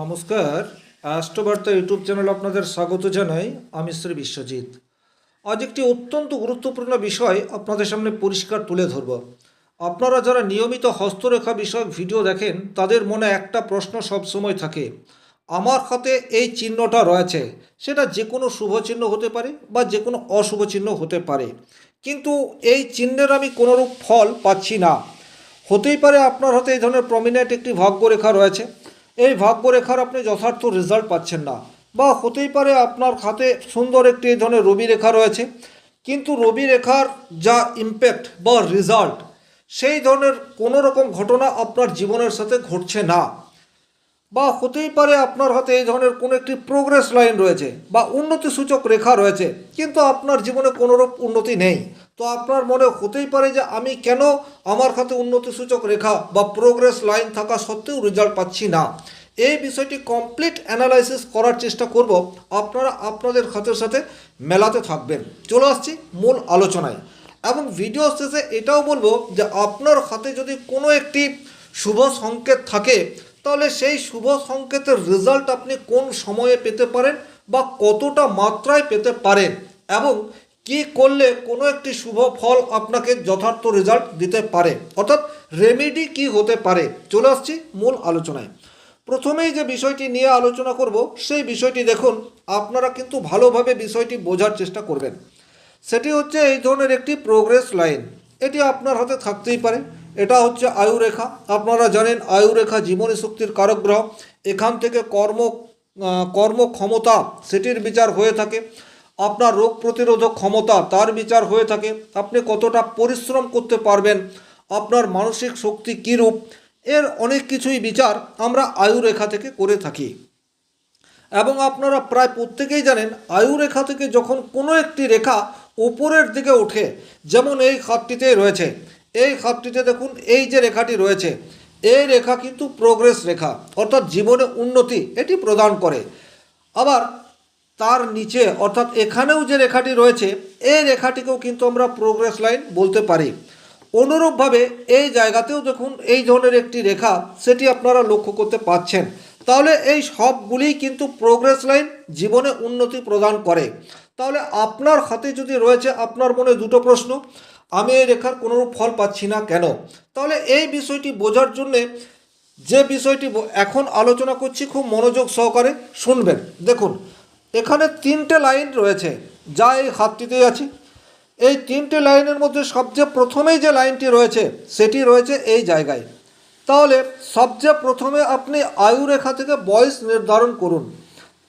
নমস্কার। Astrobarta YouTube channel আপনাদের স্বাগত জানাই। আমি শ্রী বিশ্বজিৎ। আজ একটি অত্যন্ত গুরুত্বপূর্ণ বিষয় আপনাদের সামনে পরিষ্কার তুলে ধরব। আপনারা যারা নিয়মিত হস্তরেখা বিষয়ক ভিডিও দেখেন, তাদের মনে একটা প্রশ্ন সবসময় থাকে। আমার হাতে এই চিহ্নটা রয়েছে। সেটা যে কোনো শুভ চিহ্ন হতে পারে বা যে কোনো অশুভ চিহ্ন হতে পারে। কিন্তু এই চিহ্নের আমি কোনোরূপ ফল পাচ্ছি না। হতেই পারে আপনার হাতে এই ধরনের প্রমিনেন্ট একটি ভাগ্যরেখা রয়েছে। এই ভাগ্যরেখার আপনি যথার্থ রেজাল্ট পাচ্ছেন না। বা হতেই পারে আপনার খাতে সুন্দর একটি এই ধরনের রবি রেখা রয়েছে, কিন্তু রবি রেখার যা ইম্প্যাক্ট বা রেজাল্ট সেই ধরনের কোনো রকম ঘটনা আপনার জীবনের সাথে ঘটছে না। বা হতেই পারে আপনার হাতে এই ধরনের কোনো একটি প্রোগ্রেস লাইন রয়েছে বা উন্নতি সূচক রেখা রয়েছে, কিন্তু আপনার জীবনে কোনোরূপ উন্নতি নেই। তো আপনার মনে হতেই পারে যে আমি কেন আমার হাতে উন্নতি সূচক রেখা বা প্রোগ্রেস লাইন থাকা সত্ত্বেও রেজাল্ট পাচ্ছি না? এই বিষয়টি কমপ্লিট অ্যানালাইসিস করার চেষ্টা করব। আপনারা আপনাদের হাতের সাথে মেলাতে থাকবেন। চলে আসছি মূল আলোচনায়। এবং ভিডিও শেষে এটাও বলব যে আপনার হাতে যদি কোনো একটি শুভ সংকেত থাকে তাহলে সেই শুভ সংকেতের রেজাল্ট আপনি কোন সময়ে পেতে পারেন বা কতটা মাত্রায় পেতে পারেন এবং কি করলে কোনো একটি শুভ ফল আপনাকে যথার্থ রেজাল্ট দিতে পারে? অর্থাৎ রেমেডি কি হতে পারে? চলে আসছি মূল আলোচনায়। প্রথমেই যে বিষয়টি নিয়ে আলোচনা করব, সেই বিষয়টি দেখুন, আপনারা কিন্তু ভালোভাবে বিষয়টি বোঝার চেষ্টা করবেন। সেটি হচ্ছে এই ধরনের একটি প্রোগ্রেস লাইন এটি আপনার হাতে থাকতেই পারে। এটা হচ্ছে আয়ুরেখা। আপনারা জানেন আয়ুরেখা জীবনী শক্তির কারক গ্রহ এখান থেকে কর্ম কর্মক্ষমতা, সেটির বিচার হয়ে থাকে। আপনার রোগ প্রতিরোধক ক্ষমতা, তার বিচার হয়ে থাকে। আপনি কতটা পরিশ্রম করতে পারবেন, আপনার মানসিক শক্তি কীরূপ, এর অনেক কিছুই বিচার আমরা আয়ুরেখা থেকে করে থাকি। এবং আপনারা প্রায় প্রত্যেকেই জানেন আয়ু রেখা থেকে যখন কোনো একটি রেখা উপরের দিকে ওঠে, যেমন এই খাতটিতে রয়েছে এই খাতটিতে দেখুন, এই যে রেখাটি রয়েছে, এই রেখা কিন্তু প্রোগ্রেস রেখা, অর্থাৎ জীবনে উন্নতি এটি প্রদান করে। আবার তার নিচে, অর্থাৎ এখানেও যে রেখাটি রয়েছে, এই রেখাটিকেও কিন্তু আমরা প্রোগ্রেস লাইন বলতে পারি। অনুরূপভাবে এই জায়গাতেও দেখুন, এই ধরনের একটি রেখা, সেটি আপনারা লক্ষ্য করতে পাচ্ছেন। তাহলে এই সবগুলিই কিন্তু প্রোগ্রেস লাইন জীবনে উন্নতি প্রদান করে। তাহলে আপনার হাতে যদি রয়েছে, আপনার মনে দুটো প্রশ্ন আমি এই রেখার কোনো ফল পাচ্ছি না কেন? তাহলে এই বিষয়টি বোঝার জন্যে যে বিষয়টি এখন আলোচনা করছি, খুব মনোযোগ সহকারে শুনবেন। দেখুন, এখানে তিনটে লাইন রয়েছে, যা এই হাতটিতে আছে। এই তিনটে লাইনের মধ্যে সবচেয়ে প্রথমেই যে লাইনটি রয়েছে, সেটি রয়েছে এই জায়গায়। তাহলে সবচেয়ে প্রথমে আপনি আয়ু রেখা থেকে বয়স নির্ধারণ করুন।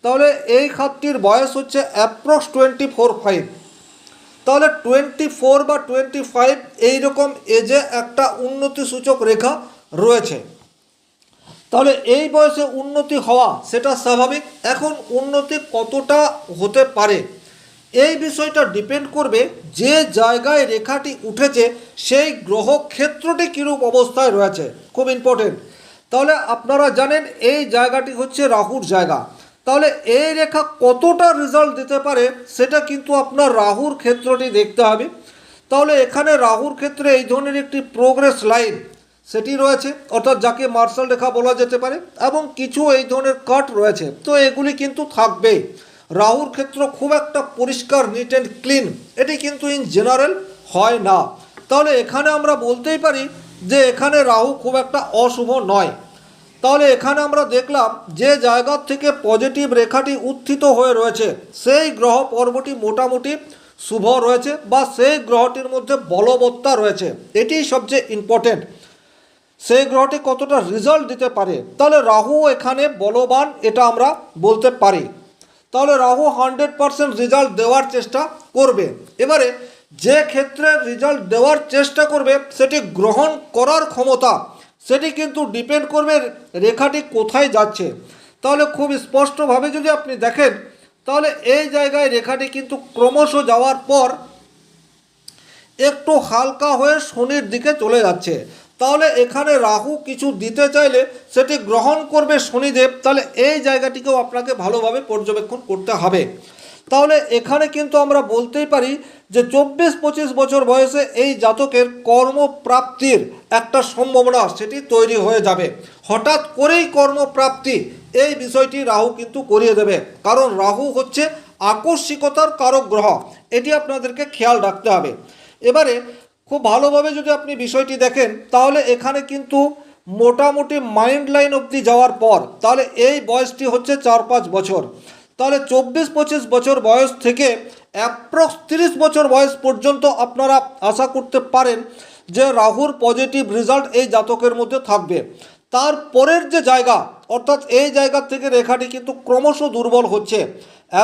তাহলে এই খাতটির বয়স হচ্ছে অ্যাপ্রক্স টোয়েন্টি ফোর ফাইভ তাহলে টোয়েন্টি ফোর বা টোয়েন্টি ফাইভ এইরকম এজে একটা উন্নতি সূচক রেখা রয়েছে। তাহলে এই বয়সে উন্নতি হওয়া সেটা স্বাভাবিক। এখন উন্নতি কতটা হতে পারে? এই বিষয়টা ডিপেন্ড করবে যে জায়গায় রেখাটি উঠেছে, সেই গ্রহ ক্ষেত্রটি কীরূপ অবস্থায় রয়েছে। খুব ইম্পর্টেন্ট তাহলে আপনারা জানেন এই জায়গাটি হচ্ছে রাহুর জায়গা। তাহলে এই রেখা কতটা রেজাল্ট দিতে পারে সেটা কিন্তু আপনার রাহুর ক্ষেত্রটি দেখতে হবে। তাহলে এখানে রাহুর ক্ষেত্রে এই ধরনের একটি প্রোগ্রেস লাইন সেটি রয়েছে, অর্থাৎ যাকে মার্শাল রেখা বলা যেতে পারে, এবং কিছু এই ধরনের কাট রয়েছে। তো এগুলি কিন্তু থাকবে। রাহুর ক্ষেত্র খুব একটা পরিষ্কার নিট অ্যান্ড ক্লিন এটি কিন্তু ইন জেনারেল হয় না। তাহলে এখানে আমরা বলতেই পারি যে এখানে রাহু খুব একটা অশুভ নয়। তাহলে এখানে আমরা দেখলাম যে জায়গার থেকে পজিটিভ রেখাটি উত্থিত হয়ে রয়েছে। সেই গ্রহ পর্বটি মোটামুটি শুভ রয়েছে বা সেই গ্রহটির মধ্যে বলবত্তা রয়েছে। এটিই সবচেয়ে ইম্পর্টেন্ট সেই গ্রহটি কতটা রেজাল্ট দিতে পারে? তাহলে রাহু এখানে বলবান, এটা আমরা বলতে পারি। তাহলে রাহু হান্ড্রেড পারসেন্ট রেজাল্ট দেওয়ার চেষ্টা করবে। এবারে যে ক্ষেত্রে রেজাল্ট দেওয়ার চেষ্টা করবে, সেটি গ্রহণ করার ক্ষমতা সেটি কিন্তু ডিপেন্ড করবে রেখাটি কোথায় যাচ্ছে। তাহলে খুব স্পষ্টভাবে যদি আপনি দেখেন, তাহলে এই জায়গায় রেখাটি কিন্তু ক্রমশ যাওয়ার পর একটু হালকা হয়ে শনির দিকে চলে যাচ্ছে। তাহলে এখানে রাহু কিছু দিতে চাইলে সেটি গ্রহণ করবে শনিদেব। তাহলে এই জায়গাটিকেও আপনাকে ভালোভাবে পর্যবেক্ষণ করতে হবে। তাহলে এখানে কিন্তু আমরা বলতেই পারি যে চব্বিশ পঁচিশ বছর বয়সে এই জাতকের কর্মপ্রাপ্তির একটা সম্ভাবনা সেটি তৈরি হয়ে যাবে। হঠাৎ করেই কর্মপ্রাপ্তি, এই বিষয়টি রাহু কিন্তু করিয়ে দেবে। কারণ রাহু হচ্ছে আকস্মিকতার কারক গ্রহ, এটি আপনাদেরকে খেয়াল রাখতে হবে। এবারে খুব ভালোভাবে যদি আপনি বিষয়টি দেখেন, তাহলে এখানে কিন্তু মোটামুটি মাইন্ড লাইন অবধি যাওয়ার পর, তাহলে এই বয়সটি হচ্ছে চার পাঁচ বছর। তাহলে চব্বিশ পঁচিশ বছর বয়স থেকে অ্যাপ্রক্স তিরিশ বছর বয়স পর্যন্ত আপনারা আশা করতে পারেন যে রাহুর পজিটিভ রেজাল্ট এই জাতকের মধ্যে থাকবে। তারপরের যে জায়গা, অর্থাৎ এই জায়গা থেকে রেখাটি কিন্তু ক্রমশ দুর্বল হচ্ছে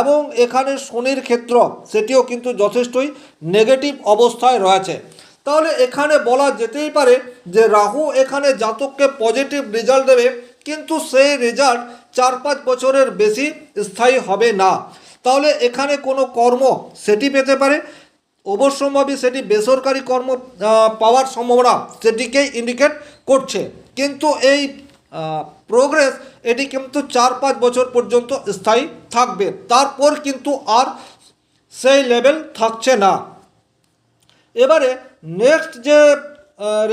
এবং এখানে শনির ক্ষেত্র, সেটিও কিন্তু যথেষ্টই নেগেটিভ অবস্থায় রয়েছে। তাহলে এখানে বলা যেতেই পারে যে রাহু এখানে জাতককে পজিটিভ রেজাল্ট দেবে, কিন্তু সেই রেজাল্ট চার পাঁচ বছরের বেশি স্থায়ী হবে না। তাহলে এখানে কোনো কর্ম সেটি পেতে পারে। অবশ্যম্ভাবী সেটি বেসরকারি কর্ম পাওয়ার সম্ভাবনা সেটিকেই ইন্ডিকেট করছে। কিন্তু এই প্রোগ্রেস এটি কিন্তু চার পাঁচ বছর পর্যন্ত স্থায়ী থাকবে। তারপর কিন্তু আর সেই লেভেল থাকছে না। এবারে নেক্সট যে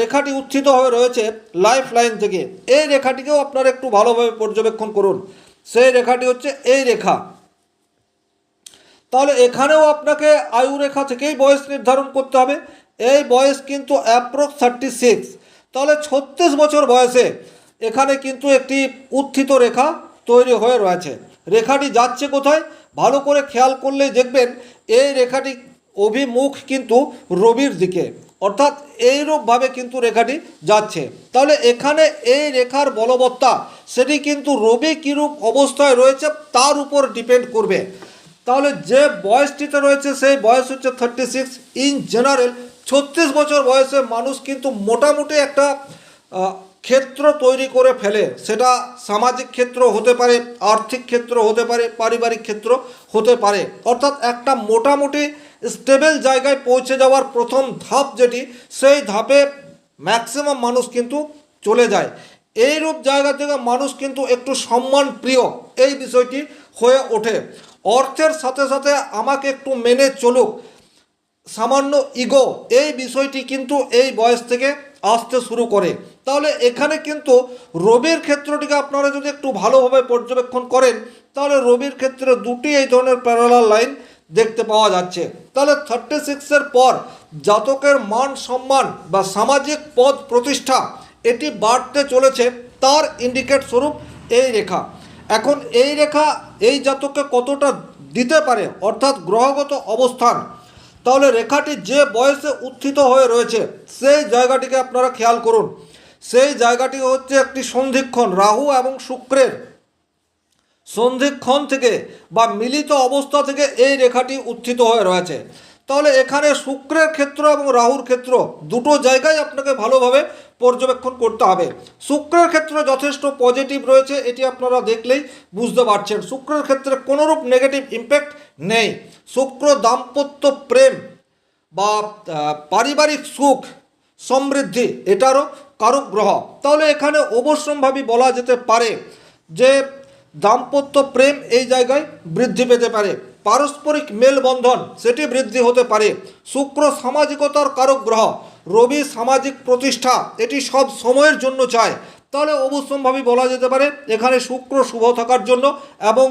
রেখাটি উত্থিত হয়ে রয়েছে লাইফ লাইন থেকে। এই রেখাটিকেও আপনারা একটু ভালোভাবে পর্যবেক্ষণ করুন। সেই রেখাটি হচ্ছে এই রেখা। তাহলে এখানেও আপনাকে আয়ু রেখা থেকেই বয়স নির্ধারণ করতে হবে। এই বয়স কিন্তু অ্যাপ্রক্স থার্টি সিক্স তাহলে ছত্রিশ বছর বয়সে এখানে কিন্তু একটি উত্থিত রেখা তৈরি হয়ে রয়েছে। রেখাটি যাচ্ছে কোথায়? ভালো করে খেয়াল করলেই দেখবেন এই রেখাটি অভিমুখ কিন্তু রবির দিকে। অর্থাৎ এইরূপভাবে কিন্তু রেখাটি যাচ্ছে। তাহলে এখানে এই রেখার বলবত্তা, সেটি কিন্তু রবি কীরূপ অবস্থায় রয়েছে তার উপর ডিপেন্ড করবে। তাহলে যে বয়সটিতে রয়েছে সেই বয়স হচ্ছে থার্টি সিক্স ইন জেনারেল ছত্রিশ বছর বয়সে মানুষ কিন্তু মোটামুটি একটা ক্ষেত্র তৈরি করে ফেলে। সেটা সামাজিক ক্ষেত্র হতে পারে, আর্থিক ক্ষেত্র হতে পারে, পারিবারিক ক্ষেত্র হতে পারে। অর্থাৎ একটা মোটামুটি স্টেবল জায়গায় পৌঁছে যাওয়ার প্রথম ধাপ যেটি, সেই ধাপে ম্যাক্সিমাম মানুষ কিন্তু চলে যায়। এইরূপ জায়গা থেকে মানুষ কিন্তু একটু সম্মান প্রিয়, এই বিষয়টি হয়ে ওঠে। অর্থের সাথে সাথে আমাকে একটু মেনে চলুক। সামান্য ইগো এই বিষয়টি কিন্তু এই বয়স থেকে আসতে শুরু করে। তাহলে এখানে কিন্তু রবির ক্ষেত্রটিকে আপনারা যদি একটু ভালোভাবে পর্যবেক্ষণ করেন, তাহলে রবির ক্ষেত্রে দুটি এই ধরনের প্যারালাল লাইন দেখতে পাওয়া যাচ্ছে। তাহলে থার্টি সিক্সের পর জাতকের মান সম্মান বা সামাজিক পদ প্রতিষ্ঠা এটি বাড়তে চলেছে, তার ইন্ডিকেট স্বরূপ এই রেখা। এখন এই রেখা এই জাতককে কতটা দিতে পারে, অর্থাৎ গ্রহগত অবস্থান? তাহলে রেখাটি যে বয়সে উত্থিত হয়ে রয়েছে, সেই জায়গাটিকে আপনারা খেয়াল করুন। সেই জায়গাটি হচ্ছে একটি সন্ধিক্ষণ, রাহু এবং শুক্রের সন্ধিক্ষণ থেকে বা মিলিত অবস্থা থেকে এই রেখাটি উত্থিত হয়ে রয়েছে। তাহলে এখানে শুক্রের ক্ষেত্র এবং রাহুর ক্ষেত্র দুটো জায়গায় আপনাকে ভালোভাবে পর্যবেক্ষণ করতে হবে। শুক্রের ক্ষেত্রে যথেষ্ট পজিটিভ রয়েছে, এটি আপনারা দেখলেই বুঝতে পারছেন। শুক্রের ক্ষেত্রে কোনোরূপ নেগেটিভ ইম্প্যাক্ট নেই। শুক্র দাম্পত্য প্রেম বা পারিবারিক সুখ, সমৃদ্ধি, এটারও কারক গ্রহ তাহলে এখানে অবশ্যম্ভাবী বলা যেতে পারে যে দাম্পত্য প্রেম এই জায়গায় বৃদ্ধি পেতে পারে। পারস্পরিক মেলবন্ধন, সেটি বৃদ্ধি হতে পারে। শুক্র সামাজিকতার কারক গ্রহ, রবি সামাজিক প্রতিষ্ঠা, এটি সব সময়ের জন্য চায়। তাহলে অবশ্যম্ভাবী বলা যেতে পারে, এখানে শুক্র শুভ থাকার জন্য এবং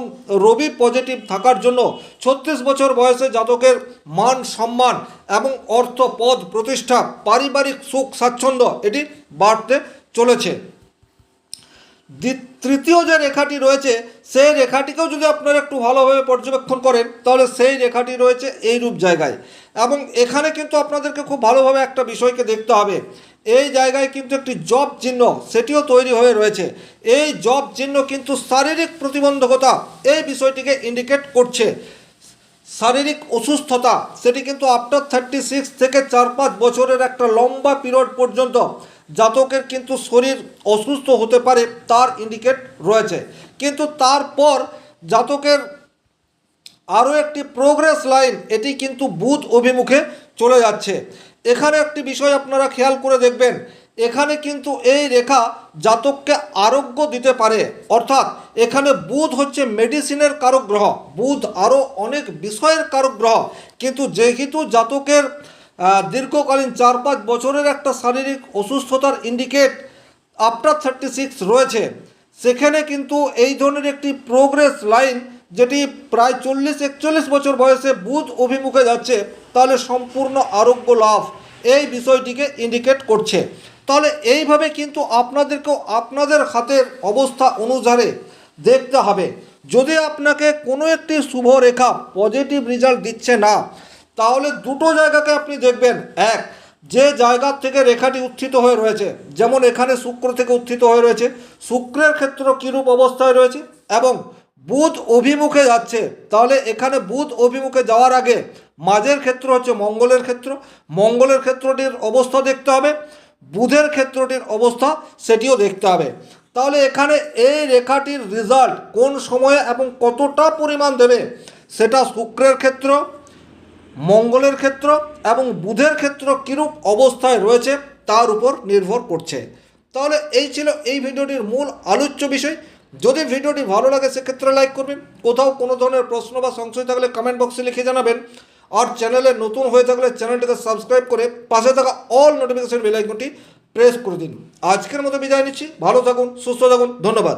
রবি পজিটিভ থাকার জন্য। ছত্রিশ বছর বয়সে জাতকের মান সম্মান এবং অর্থ পদ প্রতিষ্ঠা, পারিবারিক সুখ স্বাচ্ছন্দ্য, এটি বাড়তে চলেছে। তৃতীয় যে রেখাটি রয়েছে, সেই রেখাটিকেও যদি আপনারা একটু ভালোভাবে পর্যবেক্ষণ করেন, তাহলে সেই রেখাটি রয়েছে এই রূপ জায়গায়। এবং এখানে কিন্তু আপনাদেরকে খুব ভালোভাবে একটা বিষয়কে দেখতে হবে। এই জায়গায় কিন্তু একটি জব চিহ্ন, সেটিও তৈরি হয়ে রয়েছে। এই জব চিহ্ন কিন্তু শারীরিক প্রতিবন্ধকতা, এই বিষয়টিকে ইন্ডিকেট করছে। শারীরিক অসুস্থতা, সেটি কিন্তু আফটার থার্টি সিক্স থেকে চার পাঁচ বছরের একটা লম্বা পিরিয়ড পর্যন্ত জাতকের কিন্তু শরীর অসুস্থ হতে পারে তার ইন্ডিকেট রয়েছে। কিন্তু তারপর জাতকের আরও একটি প্রোগ্রেস লাইন এটি কিন্তু বুধ অভিমুখে চলে যাচ্ছে। এখানে একটি বিষয় আপনারা খেয়াল করে দেখবেন এখানে কিন্তু এই রেখা জাতককে আরোগ্য দিতে পারে। অর্থাৎ এখানে বুধ হচ্ছে মেডিসিনের কারক গ্রহ বুধ আরও অনেক বিষয়ের কারক গ্রহ কিন্তু যেহেতু জাতকের দীর্ঘকালীন চার পাঁচ বছরের একটা শারীরিক অসুস্থতার ইন্ডিকেট আফটার থার্টি সিক্স রয়েছে, সেখানে কিন্তু এই ধরনের একটি প্রোগ্রেস লাইন যেটি প্রায় চল্লিশ, একচল্লিশ বছর বয়সে বুধ অভিমুখে যাচ্ছে, তাহলে সম্পূর্ণ আরোগ্য লাভ এই বিষয়টিকে ইন্ডিকেট করছে। তাহলে এইভাবে কিন্তু আপনাদেরকেও আপনাদের হাতের অবস্থা অনুসারে দেখতে হবে। যদি আপনাকে কোনো একটি শুভ রেখা পজিটিভ রেজাল্ট দিচ্ছে না, তাহলে দুটো জায়গাকে আপনি দেখবেন। এক, যে জায়গা থেকে রেখাটি উত্থিত হয়ে রয়েছে, যেমন এখানে শুক্র থেকে উত্থিত হয়ে রয়েছে, শুক্রের ক্ষেত্র কীরূপ অবস্থায় রয়েছে এবং বুধ অভিমুখে যাচ্ছে, তাহলে এখানে বুধ অভিমুখে যাওয়ার আগে মাঝের ক্ষেত্র হচ্ছে মঙ্গলের ক্ষেত্র। মঙ্গলের ক্ষেত্রটির অবস্থা দেখতে হবে। বুধের ক্ষেত্রটির অবস্থা সেটিও দেখতে হবে। তাহলে এখানে এই রেখাটির রেজাল্ট কোন সময়ে এবং কতটা পরিমাণ দেবে সেটা শুক্রের ক্ষেত্র, মঙ্গলের ক্ষেত্র এবং বুধের ক্ষেত্র কীরূপ অবস্থায় রয়েছে তার উপর নির্ভর করছে। তাহলে এই ছিল এই ভিডিওটির মূল আলোচ্য বিষয়। যদি ভিডিওটি ভালো লাগে সেক্ষেত্রে লাইক করবেন। কোথাও কোনো ধরনের প্রশ্ন বা সংশয় থাকলে কমেন্ট বক্সে লিখে জানাবেন। আর চ্যানেলে নতুন হয়ে থাকলে চ্যানেলটিকে সাবস্ক্রাইব করে পাশে থাকা অল নোটিফিকেশন বেল আইকনটি প্রেস করে দিন। আজকের মতো বিদায় নিচ্ছি। ভালো থাকুন, সুস্থ থাকুন। ধন্যবাদ।